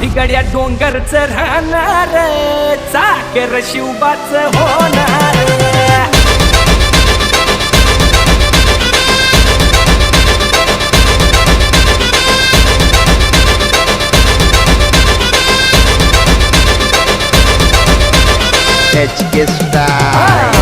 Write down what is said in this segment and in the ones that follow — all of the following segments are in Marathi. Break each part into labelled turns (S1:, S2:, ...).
S1: बिगड्या डोंगरच राहणार चाकर शिवबाच होणार.
S2: Banda.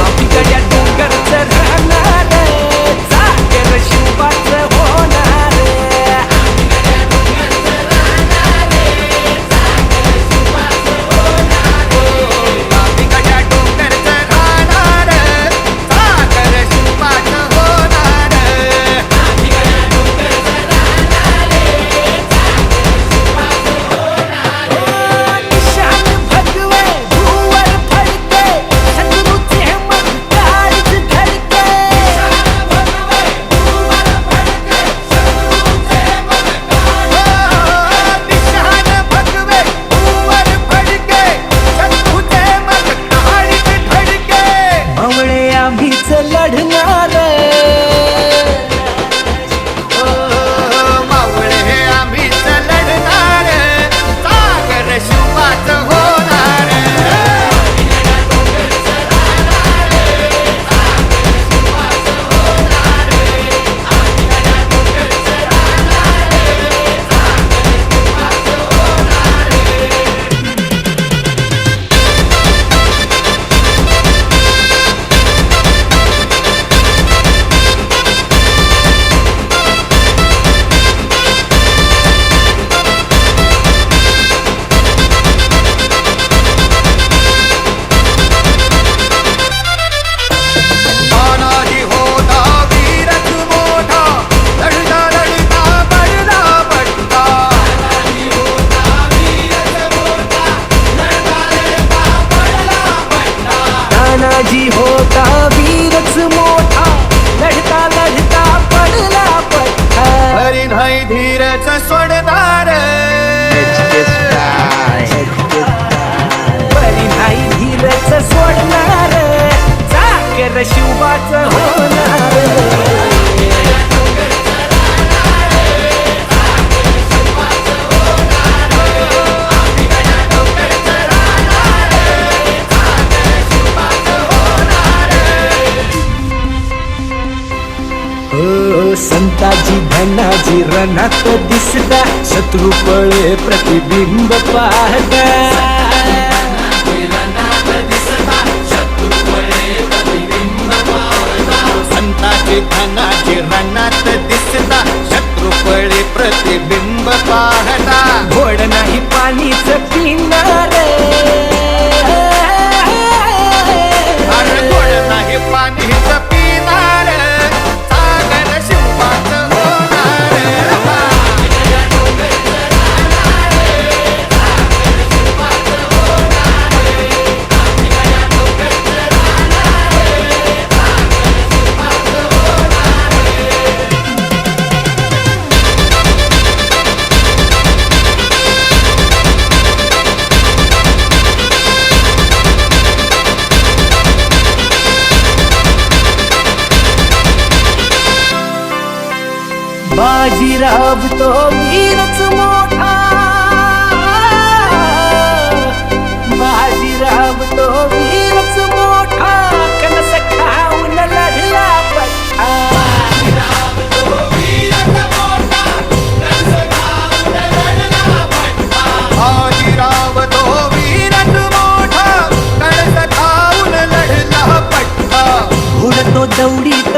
S2: तानाजी होता वीरच मोठा. लढता लढता पडला हरी नाही धीरच सोडणार.
S1: बरी नाही धीरच सोडणार. चाकर शिवबाच होणार. संताजी धनाजी रणात दिसता शत्रू पळे प्रतिबिंब पाहता
S2: संताचे धनाचे रणात दिसता शत्रुपळे प्रतिबिंब पाहता
S1: घोड नाही पाणीच पिणार बाजीराव तो वीरच मोठा बाजीराव तो वीरच मोठा कनस खाऊन लढला
S2: बाजीराव तो वीरच मोठा कणस खाऊन लढला पट्टा.
S1: दौडीत